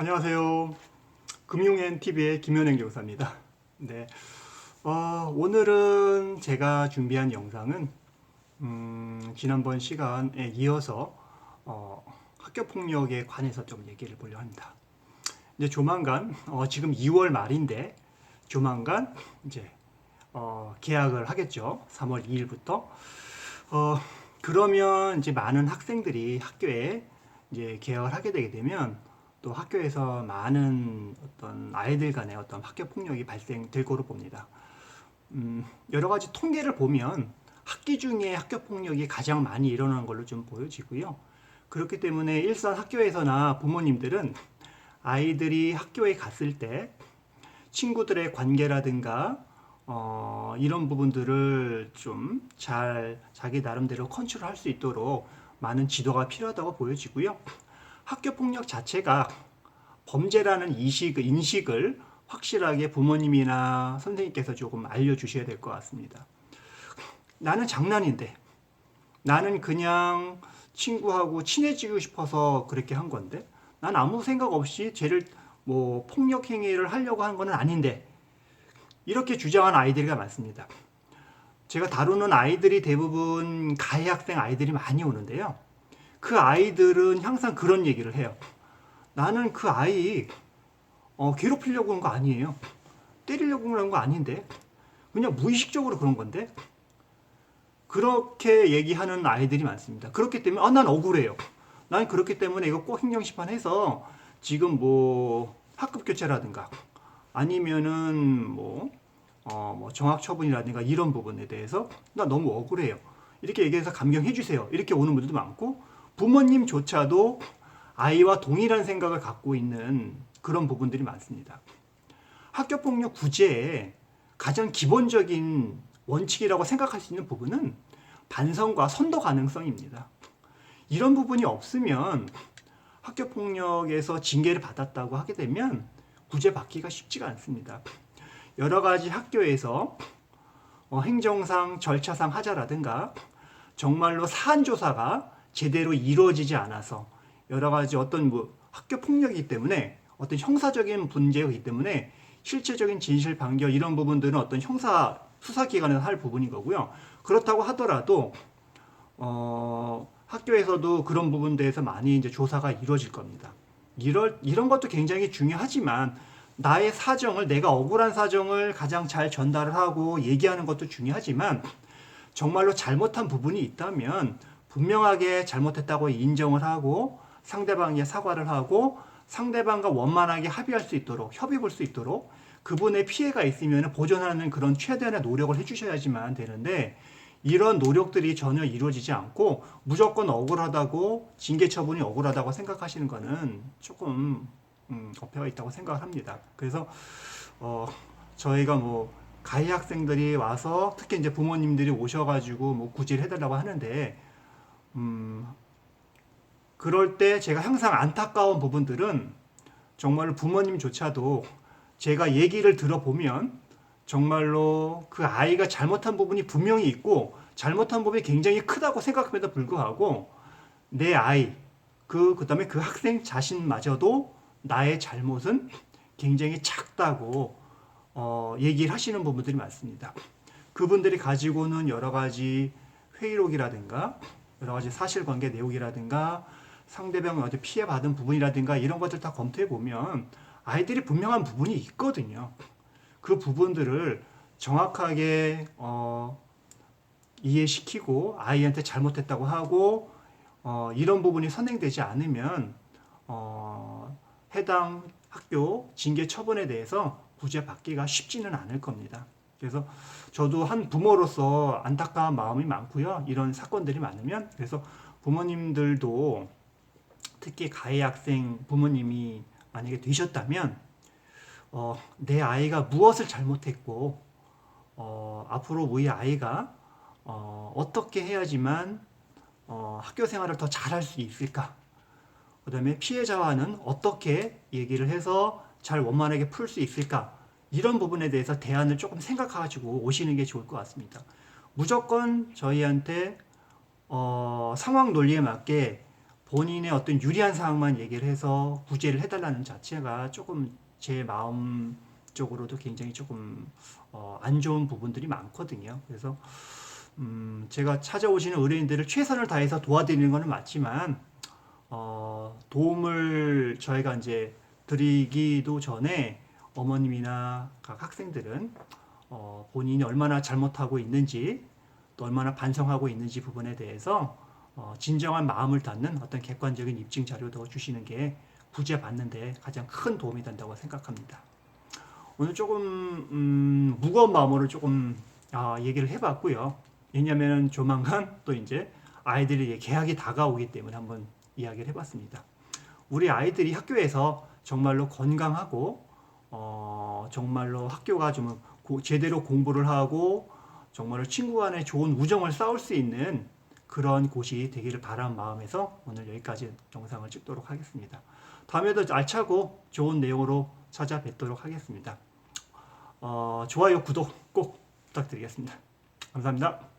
안녕하세요. 금융앤 TV의 김현행 교사입니다. 네, 어, 오늘은 제가 준비한 영상은 음, 지난번 시간에 이어서 어, 학교 폭력에 관해서 좀 얘기를 보려 합니다. 이제 조만간 어, 지금 2월 말인데 조만간 이제 어, 계약을 하겠죠. 3월 2일부터. 어, 그러면 이제 많은 학생들이 학교에 이제 개학을 하게 되게 되면 또 학교에서 많은 어떤 아이들 간의 어떤 학교 폭력이 발생될 거로 봅니다. 음, 여러 가지 통계를 보면 학기 중에 학교 폭력이 가장 많이 일어나는 걸로 좀 보여지고요. 그렇기 때문에 일선 학교에서나 부모님들은 아이들이 학교에 갔을 때 친구들의 관계라든가 어, 이런 부분들을 좀 잘 자기 나름대로 컨트롤할 수 있도록 많은 지도가 필요하다고 보여지고요. 학교 폭력 자체가 범죄라는 이식, 인식을 확실하게 부모님이나 선생님께서 조금 알려주셔야 될 것 같습니다. 나는 장난인데, 나는 그냥 친구하고 친해지고 싶어서 그렇게 한 건데, 난 아무 생각 없이 쟤를 뭐 폭력 행위를 하려고 한 건 아닌데, 이렇게 주장하는 아이들이 많습니다. 제가 다루는 아이들이 대부분 가해 학생 아이들이 많이 오는데요. 그 아이들은 항상 그런 얘기를 해요. 나는 그 아이 어, 괴롭히려고 한 거 아니에요. 때리려고 한 거 아닌데 그냥 무의식적으로 그런 건데 그렇게 얘기하는 아이들이 많습니다. 그렇기 때문에 아, 난 억울해요. 난 그렇기 때문에 이거 꼭 행정심판 해서 지금 뭐 학급 교체라든가 아니면은 뭐, 어, 뭐 정학 처분이라든가 이런 부분에 대해서 나 너무 억울해요. 이렇게 얘기해서 감경해 주세요. 이렇게 오는 분들도 많고 부모님조차도 아이와 동일한 생각을 갖고 있는 그런 부분들이 많습니다. 학교 폭력 구제의 가장 기본적인 원칙이라고 생각할 수 있는 부분은 반성과 선도 가능성입니다. 이런 부분이 없으면 학교 폭력에서 징계를 받았다고 하게 되면 구제받기가 쉽지가 않습니다. 여러 가지 학교에서 어, 행정상 절차상 하자라든가 정말로 사안 조사가 제대로 이루어지지 않아서 여러 가지 어떤 뭐 학교 폭력이기 때문에 어떤 형사적인 문제이기 때문에 실체적인 진실 판결 이런 부분들은 어떤 형사 수사 기관에서 할 부분인 거고요. 그렇다고 하더라도 어, 학교에서도 그런 부분들에서 많이 이제 조사가 이루어질 겁니다. 이럴, 이런 것도 굉장히 중요하지만 나의 사정을 내가 억울한 사정을 가장 잘 전달을 하고 얘기하는 것도 중요하지만 정말로 잘못한 부분이 있다면 분명하게 잘못했다고 인정을 하고 상대방에 사과를 하고 상대방과 원만하게 합의할 수 있도록 협의 볼 수 있도록 그분의 피해가 있으면 보존하는 그런 최대한의 노력을 해주셔야지만 되는데 이런 노력들이 전혀 이루어지지 않고 무조건 억울하다고 징계 처분이 억울하다고 생각하시는 거는 조금 음, 어폐가 있다고 생각을 합니다. 그래서 어, 저희가 뭐 가해 학생들이 와서 특히 이제 부모님들이 오셔가지고 뭐 구제를 해달라고 하는데 음, 그럴 때 제가 항상 안타까운 부분들은 정말로 부모님조차도 제가 얘기를 들어보면 정말로 그 아이가 잘못한 부분이 분명히 있고 잘못한 부분이 굉장히 크다고 생각함에도 불구하고 내 아이 그 그다음에 그 학생 자신마저도 나의 잘못은 굉장히 작다고 어, 얘기를 하시는 부분들이 많습니다. 그분들이 가지고는 여러 가지 회의록이라든가 여러 가지 사실관계 내용이라든가 상대방이 어디 피해받은 부분이라든가 이런 것들 다 검토해 보면 아이들이 분명한 부분이 있거든요. 그 부분들을 정확하게 어, 이해시키고 아이한테 잘못했다고 하고 어, 이런 부분이 선행되지 않으면 어, 해당 학교 징계 처분에 대해서 구제 받기가 쉽지는 않을 겁니다. 그래서 저도 한 부모로서 안타까운 마음이 많고요. 이런 사건들이 많으면 그래서 부모님들도 특히 가해 학생 부모님이 만약에 되셨다면 어, 내 아이가 무엇을 잘못했고 어, 앞으로 우리 아이가 어, 어떻게 해야지만 어, 학교 생활을 더 잘할 수 있을까? 그 다음에 피해자와는 어떻게 얘기를 해서 잘 원만하게 풀 수 있을까? 이런 부분에 대해서 대안을 조금 생각하시고 오시는 게 좋을 것 같습니다. 무조건 저희한테 어, 상황 논리에 맞게 본인의 어떤 유리한 사항만 얘기를 해서 구제를 해달라는 자체가 조금 제 마음 쪽으로도 굉장히 조금 어, 안 좋은 부분들이 많거든요. 그래서 음, 제가 찾아오시는 의뢰인들을 최선을 다해서 도와드리는 것은 맞지만 어, 도움을 저희가 이제 드리기도 전에 어머님이나 각 학생들은 어, 본인이 얼마나 잘못하고 있는지 또 얼마나 반성하고 있는지 부분에 대해서 어, 진정한 마음을 닫는 어떤 객관적인 입증 자료도 주시는 게 구제 받는데 가장 큰 도움이 된다고 생각합니다. 오늘 조금 음, 무거운 마음으로 조금 아, 얘기를 해봤고요. 왜냐하면 조만간 또 이제 아이들이 계약이 다가오기 때문에 한번 이야기를 해봤습니다. 우리 아이들이 학교에서 정말로 건강하고 어, 정말로 학교가 좀 고- 제대로 공부를 하고 정말로 친구 간에 좋은 우정을 쌓을 수 있는 그런 곳이 되기를 바라는 마음에서 오늘 여기까지 영상을 찍도록 하겠습니다. 다음에도 알차고 좋은 내용으로 찾아뵙도록 하겠습니다. 어, 좋아요, 구독 꼭 부탁드리겠습니다. 감사합니다.